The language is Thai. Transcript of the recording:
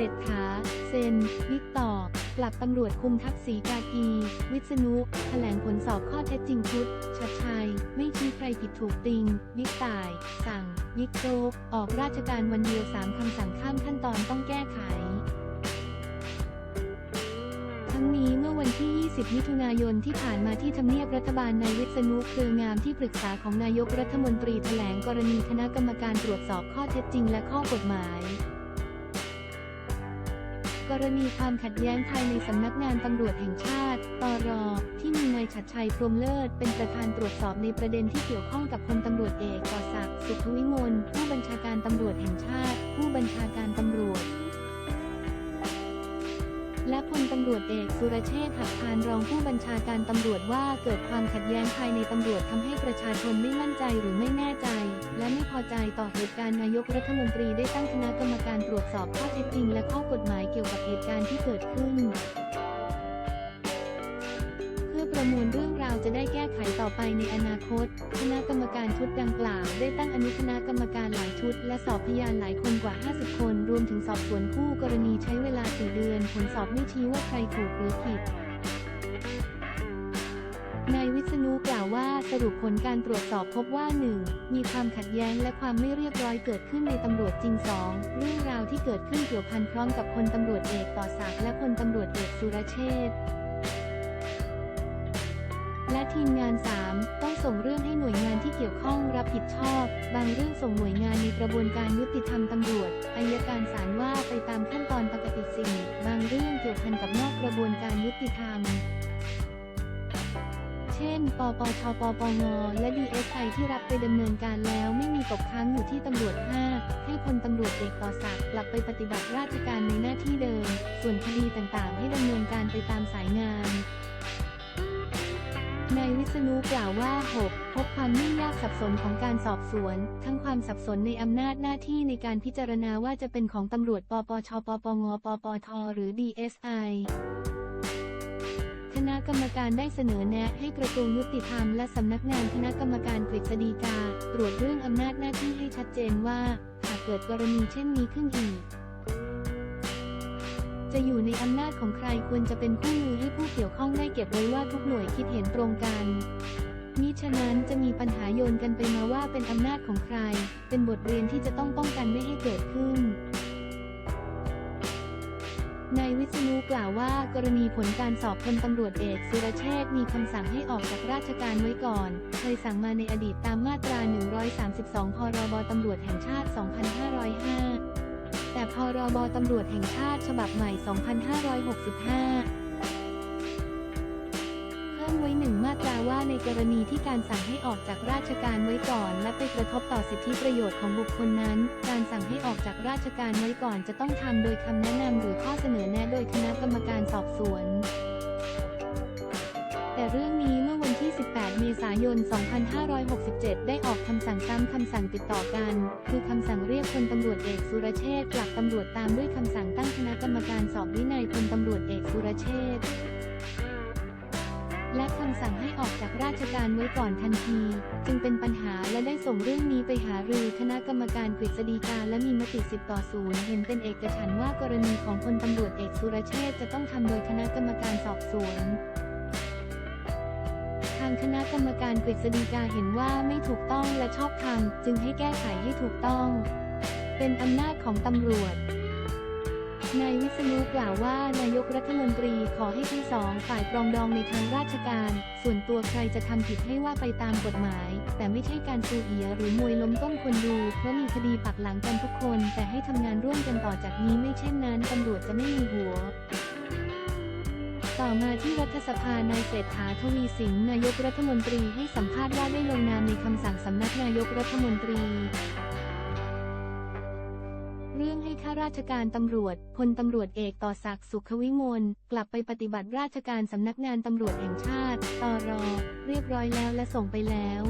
เศรษฐา เซน บิ๊กต่อ กลับตำรวจคุมทัพสีกากี วิษณุ แถลงผลสอบข้อเท็จจริงชุด ชัดชัย ไม่ชี้ใครผิดถูกติง บิ๊กต่าย สั่ง บิ๊กโจ๊ก ออกราชการวันเดียวสามคำสั่งข้ามขั้นตอนต้องแก้ไข ทั้งนี้เมื่อวันที่ 20 มิถุนายนที่ผ่านมาที่ทำเนียบรัฐบาลนายวิษณุเครืองามที่ปรึกษาของนายกรัฐมนตรีแถลงกรณีคณะกรรมการตรวจสอบข้อเท็จจริงและข้อกฎหมาย กรณีความขัดแย้งภายในสำนักงานตำรวจแห่งชาติ ตร ที่มีนายชัดชัยพรมเลิศ เป็นประธานตรวจสอบในประเด็นที่เกี่ยวข้องกับพลตำรวจเอกก่อศักดิ์สุขวิมลผู้บัญชาการตำรวจแห่งชาติ ผู้บัญชาการตำรวจ และพลตำรวจเอกสุรเชษฐ์หักพานรองผู้บัญชาการตำรวจว่าเกิดความขัดแย้งภายในตำรวจทำให้ประชาชนไม่มั่นใจหรือไม่แน่ใจ และไม่พอใจต่อเหตุการณ์นายกรัฐมนตรีได้ตั้งคณะกรรมการตรวจสอบข้อเท็จจริงและข้อกฎหมายเกี่ยวกับเหตุการณ์ที่เกิดขึ้น ประมวลเรื่องราวจะได้แก้ไขต่อไปในอนาคต คณะกรรมการชุดดังกล่าว ได้ตั้งอนุคณะกรรมการหลายชุด และสอบพยานหลายคนกว่า 50 คน รวมถึงสอบสวนคู่กรณีใช้เวลา 4 เดือน ผลสอบไม่ชี้ว่าใครถูกหรือผิดนายวิษณุกล่าวว่าสรุปผลการตรวจสอบพบว่า 1. มีความขัดแย้งและความไม่เรียบร้อยเกิดขึ้นในตำรวจจริง 2. เรื่องราวที่เกิดขึ้นเกี่ยวพันพร้อมกับพลตำรวจเอกต่อศักดิ์และพลตำรวจเอกสุรเชษฐ์ และทีมงาน 3 ต้องส่งเรื่องให้หน่วยงานที่เกี่ยวข้องรับผิดชอบ บางเรื่องส่งหน่วยงานในกระบวนการยุติธรรมตำรวจอายการศาลว่าไปตามขั้นตอนปกติสิ่ง บางเรื่องเกี่ยวพันกับนอกกระบวนการยุติธรรมเช่น ปปช ปปง และ DSI ที่รับไปดำเนินการแล้วไม่มีตกค้างอยู่ที่ตำรวจ 5 ให้พลตำรวจเอกต่อศักดิ์กลับไปปฏิบัติราชการในหน้าที่เดิม ส่วนคดีต่างๆ ให้ดำเนินการไปตามสายงาน ณุกล่าวว่า 6. พบความยุ่งยากสับสนของการสอบสวน ทั้งความสับสนในอำนาจหน้าที่ในการพิจารณาว่าจะเป็นของตำรวจปปชปปงปปทหรือ DSI คณะกรรมการได้เสนอแนะให้กระทรวงยุติธรรมและสำนักงานคณะกรรมการกฤษฎีกา ตรวจเรื่องอำนาจหน้าที่ให้ชัดเจนว่า หากเกิดกรณีเช่นนี้ขึ้นอีก จะอยู่ในอำนาจของใครควรจะเป็นคู่มือให้ผู้เกี่ยวข้องได้เก็บไว้ว่าทุกหน่วยคิดเห็นตรงกันมิฉะนั้นจะมีปัญหาโยนกันไปมาว่าเป็นอำนาจของใคร เป็นบทเรียนที่จะต้องป้องกันไม่ให้เกิดขึ้นนายวิษณุกล่าวว่ากรณีผลการสอบพลตำรวจเอกสุรเชษมีคำสั่งให้ออกจากราชการไว้ก่อน เคยสั่งมาในอดีตตามมาตรา 132 พรบตำรวจแห่งชาติ 2505 แต่พรบตำรวจแห่งชาติฉบับใหม่ 2565เพิ่มไว้หนึ่งมาตราว่าในกรณีที่การสั่งให้ออกจากราชการไว้ก่อน และไปกระทบต่อสิทธิประโยชน์ของบุคคลนั้น การสั่งให้ออกจากราชการไว้ก่อนจะต้องทำโดยคำแนะนำหรือข้อเสนอแนะโดยคณะกรรมการสอบสวน แต่เรื่องนี้เมื่อวันที่ 18 ษายน 2567 ได้ออกคำสั่งซ้ำคำสั่งติดต่อกัน คือคำสั่งเรียกพลตำรวจเอกสุรเชษฐ์กลับตำรวจตามด้วยคำสั่งตั้งคณะกรรมการสอบวินัยพลตำรวจเอกสุรเชษฐ์และคำสั่งให้ออกจากราชการไว้ก่อนทันที จึงเป็นปัญหาและได้ส่งเรื่องนี้ไปหารือคณะกรรมการกฤษฎีกาและมีมติ 10 ต่อ0เห็นเป็นเอกฉันท์ว่ากรณีของพลตำรวจเอกสุรเชษฐ์จะต้องทำโดยคณะกรรมการสอบสวนางคณะกรรมการกฤษฎีกาเห็นว่าไม่ถูกต้องและชอบธรรมจึงให้แก้ไขให้ถูกต้อง เป็นอำนาจของตำรวจ นายวิษณุกล่าวว่านายกรัฐมนตรีขอให้ทั้งสองฝ่ายปรองดองในทางราชการ ส่วนตัวใครจะทำผิดให้ว่าไปตามกฎหมาย แต่ไม่ใช่การซูเอียหรือมวยล้มต้มคนดู เพราะมีคดีปักหลังกันทุกคน แต่ให้ทำงานร่วมกันต่อจากนี้ไม่เช่นนั้นตำรวจจะไม่มีหัว ต่อมาที่รัฐสภานายเศรษฐาทวีสินนายกรัฐมนตรีให้สัมภาษณ์ว่าได้ลงนามในคำสั่งสำนักนายกรัฐมนตรี เรื่องให้ข้าราชการตำรวจพลตำรวจเอกต่อศักดิ์สุขวิมลกลับไปปฏิบัติราชการสำนักงานตำรวจแห่งชาติตรเรียบร้อยแล้วและส่งไปแล้ว